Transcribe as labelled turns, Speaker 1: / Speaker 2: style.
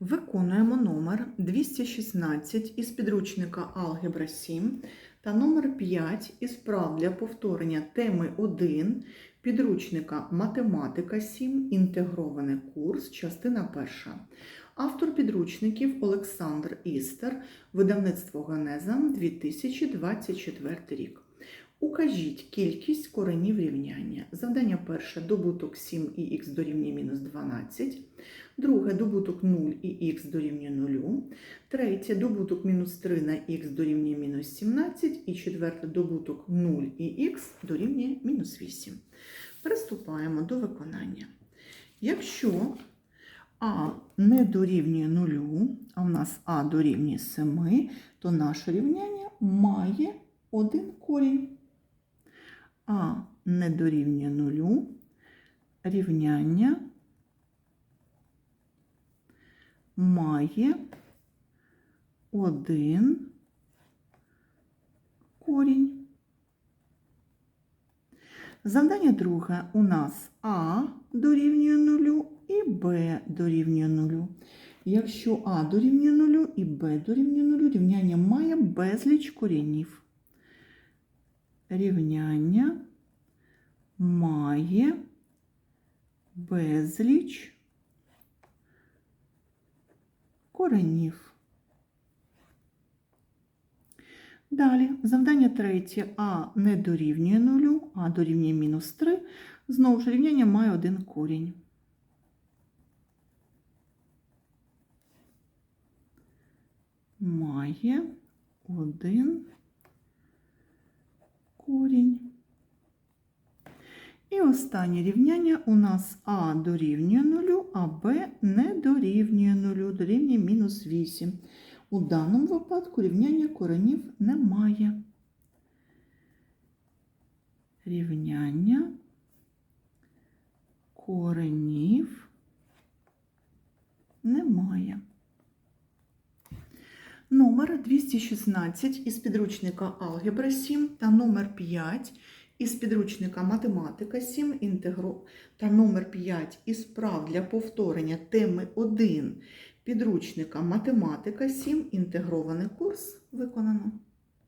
Speaker 1: Виконуємо номер 216 із підручника Алгебра 7 та номер 5 із прав для повторення теми 1 підручника Математика 7. Інтегрований курс, частина 1. Автор підручників Олександр Істер, видавництво Генеза 2024 рік. Укажіть кількість коренів рівняння. Завдання перше добуток 7 і х дорівнює мінус 12. Друге добуток 0 і х дорівнює 0. Третє добуток мінус 3 на х дорівнює мінус 17. І четверте добуток 0 і х дорівнює мінус 8. Приступаємо до виконання. Якщо а не дорівнює 0, а в нас а дорівнює 7, то наше рівняння має один корінь. А не дорівнює нулю, рівняння має один корінь. Завдання друге у нас А дорівнює нулю і Б дорівнює нулю. Якщо А дорівнює нулю і Б дорівнює нулю, рівняння має безліч корінів рівняння має безліч коренів. Далі, завдання третє А не дорівнює нулю, а дорівнює мінус 3. Знову ж рівняння має один корінь. Має один корінь. І останнє рівняння у нас А дорівнює 0, а Б не дорівнює 0, дорівнює мінус 8. У даному випадку рівняння коренів немає. Рівняння коренів немає. Номер 216 із підручника Алгебра 7 та номер 5 із підручника Математика 7 інтегру та номер 5 із прав для повторення теми 1 підручника Математика 7 інтегрований курс виконано.